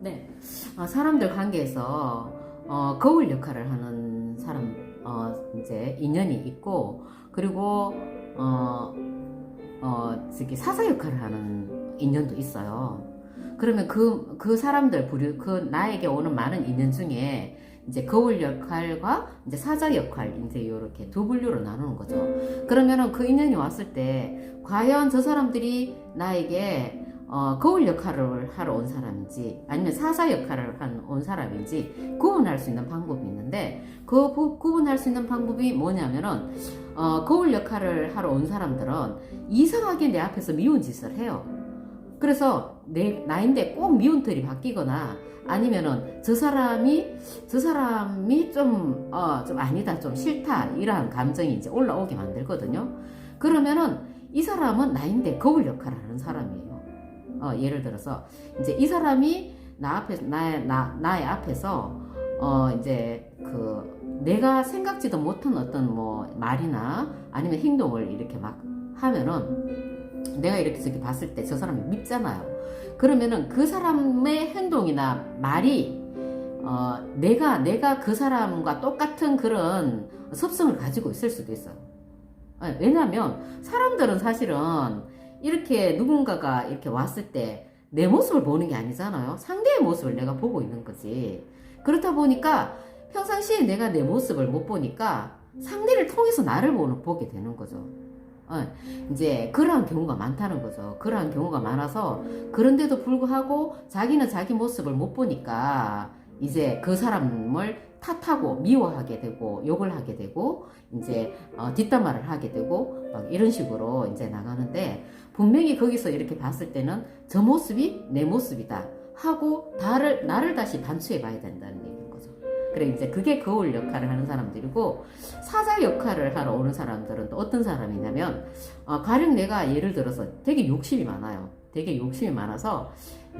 네. 어, 사람들 관계에서 어, 거울 역할을 하는 사람 어, 이제 인연이 있고 그리고 어, 어, 저기 사사 역할을 하는 인연도 있어요. 그러면 그, 그 사람들 부류, 그 나에게 오는 많은 인연 중에 이제 거울 역할과 이제 사자 역할, 이제 이렇게 두 분류로 나누는 거죠. 그러면은 그 인연이 왔을 때, 과연 저 사람들이 나에게 어, 거울 역할을 하러 온 사람인지 아니면 사사 역할을 한 온 사람인지 구분할 수 있는 방법이 있는데 그 부- 구분할 수 있는 방법이 뭐냐면은 어, 거울 역할을 하러 온 사람들은 이상하게 내 앞에서 미운 짓을 해요. 그래서 내 나인데 꼭 미운 털이 바뀌거나 아니면은 저 사람이 저 사람이 좀 어, 좀 아니다 좀 싫다 이러한 감정이 이제 올라오게 만들거든요. 그러면은 이 사람은 나인데 거울 역할을 하는 사람이에요. 어, 예를 들어서 이제 이 사람이 나 앞에 나의 나 나의 앞에서 어 이제 그 내가 생각지도 못한 어떤 뭐 말이나 아니면 행동을 이렇게 막 하면은 내가 이렇게 저렇게 봤을 때 저 사람이 밉잖아요. 그러면은 그 사람의 행동이나 말이 어 내가 내가 그 사람과 똑같은 그런 습성을 가지고 있을 수도 있어요. 아, 왜냐하면 사람들은 사실은 이렇게 누군가가 이렇게 왔을 때 내 모습을 보는 게 아니잖아요. 상대의 모습을 내가 보고 있는 거지. 그렇다 보니까 평상시에 내가 내 모습을 못 보니까 상대를 통해서 나를 보는, 보게 되는 거죠. 어, 이제 그러한 경우가 많다는 거죠. 그러한 경우가 많아서 그런데도 불구하고 자기는 자기 모습을 못 보니까 이제 그 사람을 탓하고 미워하게 되고 욕을 하게 되고 이제 어, 뒷담화를 하게 되고 막 이런 식으로 이제 나가는데 분명히 거기서 이렇게 봤을 때는 저 모습이 내 모습이다 하고 나를 나를 다시 반추해 봐야 된다는 얘기인 거죠. 그래 이제 그게 거울 역할을 하는 사람들이고 사자 역할을 하러 오는 사람들은 또 어떤 사람이냐면 어, 가령 내가 예를 들어서 되게 욕심이 많아요. 되게 욕심이 많아서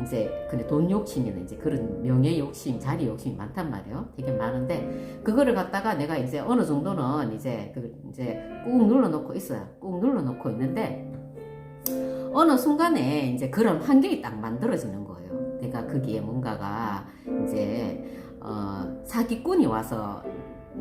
이제 근데 돈 욕심이나 이제 그런 명예 욕심, 자리 욕심이 많단 말이에요. 되게 많은데 그거를 갖다가 내가 이제 어느 정도는 이제 그 이제 꾹 눌러놓고 있어요. 꾹 눌러놓고 있는데 어느 순간에 이제 그런 환경이 딱 만들어지는 거예요. 내가 거기에 뭔가가 이제 어, 사기꾼이 와서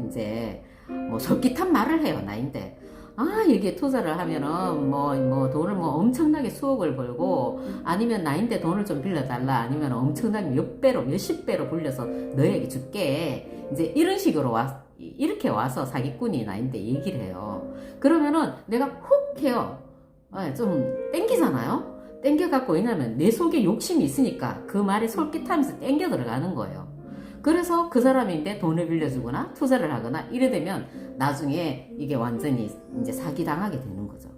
이제 뭐 솔깃한 말을 해요 나인데 아 여기에 투자를 하면은 뭐뭐 돈을 뭐 엄청나게 수억을 벌고 아니면 나인데 돈을 좀 빌려달라 아니면 엄청나게 몇 배로 몇십 배로 불려서 너에게 줄게. 이제 이런 식으로 와 이렇게 와서 사기꾼이 나인데 얘기를 해요. 그러면은 내가 훅 해요. 아, 좀 땡기잖아요? 땡겨갖고 왜냐면 내 속에 욕심이 있으니까 그 말에 솔깃하면서 땡겨 들어가는 거예요 그래서 그 사람인데 돈을 빌려주거나 투자를 하거나 이래 되면 나중에 이게 완전히 이제 사기 당하게 되는 거죠.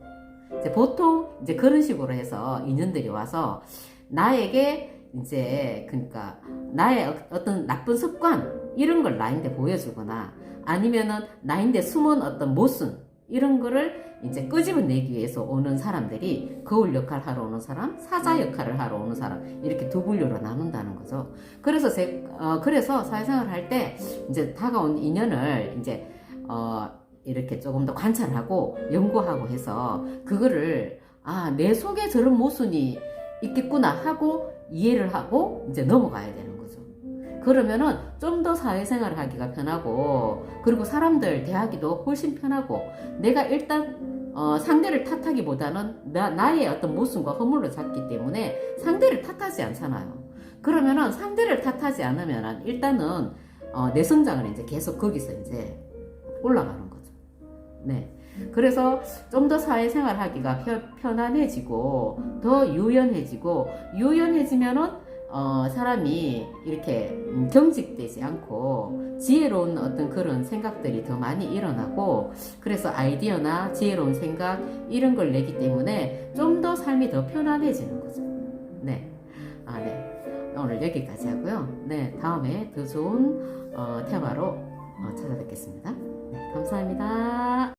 이제 보통 이제 그런 식으로 해서 인연들이 와서 나에게 이제 그러니까 나의 어- 어떤 나쁜 습관 이런 걸 나인데 보여주거나 아니면은 나인데 숨은 어떤 모순 이런 거를 이제 끄집어내기 위해서 오는 사람들이 거울 역할 하러 오는 사람, 사자 역할을 하러 오는 사람 이렇게 두 분류로 나눈다는 거죠. 그래서 제, 어, 그래서 사회생활을 할때 이제 다가온 인연을 이제 어, 이렇게 조금 더 관찰하고 연구하고 해서 그거를 아, 내 속에 저런 모순이 있겠구나 하고 이해를 하고 이제 넘어가야 되는 거죠. 그러면은 좀 더 사회생활을 하기가 편하고 그리고 사람들 대하기도 훨씬 편하고 내가 일단 어, 상대를 탓하기보다는 나, 나의 어떤 모순과 허물을 잡기 때문에 상대를 탓하지 않잖아요. 그러면은 상대를 탓하지 않으면은 일단은 어, 내 성장을 이제 계속 거기서 이제 올라가는 거죠. 네. 그래서 좀 더 사회생활 하기가 편, 편안해지고 더 유연해지고 유연해지면은 어, 사람이 이렇게 음, 경직되지 않고 지혜로운 어떤 그런 생각들이 더 많이 일어나고 그래서 아이디어나 지혜로운 생각 이런 걸 내기 때문에 좀 더 삶이 더 편안해지는 거죠. 네. 아, 네. 오늘 여기까지 하고요. 네. 다음에 더 좋은 어, 테마로 어, 찾아뵙겠습니다. 네, 감사합니다.